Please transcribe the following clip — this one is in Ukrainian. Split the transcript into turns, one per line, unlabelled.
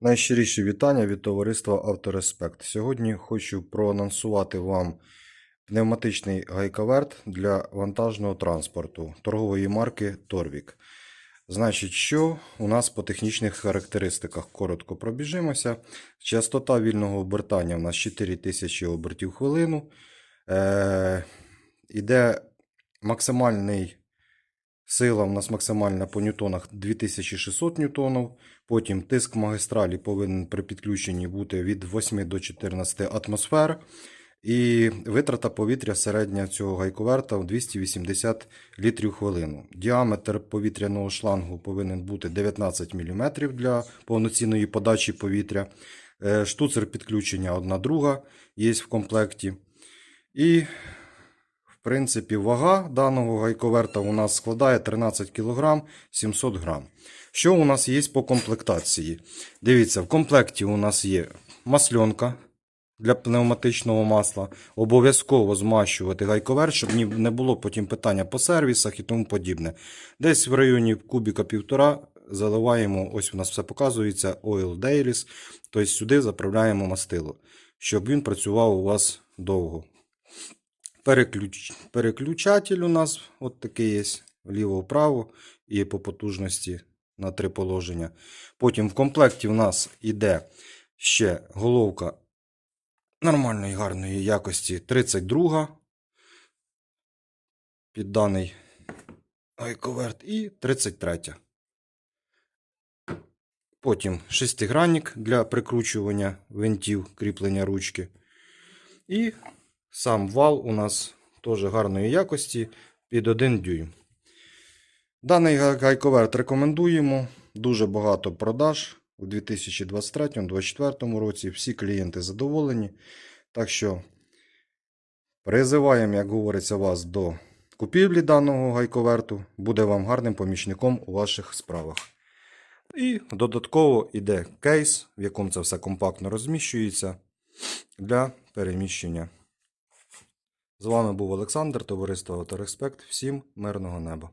Найщиріші вітання від товариства Автореспект. Сьогодні хочу проанонсувати вам пневматичний гайковерт для вантажного транспорту торгової марки Торвік. Значить, що у нас по технічних характеристиках коротко пробіжимося. Частота вільного обертання у нас 4000 обертів хвилину. Е, іде максимальний Сила у нас максимальна по ньютонах 2600 ньютонів. Потім тиск магістралі повинен при підключенні бути від 8 до 14 атмосфер. І витрата повітря середня цього гайковерта 280 літрів хвилину. Діаметр повітряного шлангу повинен бути 19 мм для повноцінної подачі повітря. Е, Штуцер підключення одна друга є в комплекті. І в принципі, вага даного гайковерта у нас складає 13 кг 700 г. Що у нас є по комплектації? Дивіться, в комплекті у нас є масльонка для пневматичного масла. Обов'язково змащувати гайковерт, щоб не було потім питання по сервісах і тому подібне. Десь в районі кубіка півтора заливаємо, ось у нас все показується, Oil Dairies, тобто сюди заправляємо мастило, щоб він працював у вас довго. Переключ... Переключатель у нас от такий є вліво-вправо і по потужності на три положення. Потім в комплекті у нас йде ще головка нормальної гарної якості 32 під даний гайковерт і 33. Потім шестигранник для прикручування винтів кріплення ручки. І Сам вал у нас теж гарної якості під 1 дюйм. Даний гайковерт рекомендуємо. Дуже багато продаж у 2023-2024 році. Всі клієнти задоволені. Так що призиваємо, як говориться, вас до купівлі даного гайковерту. Буде вам гарним помічником у ваших справах. І додатково йде кейс, в якому це все компактно розміщується для переміщення. З вами був Олександр, товариство Автореспект. Всім мирного неба.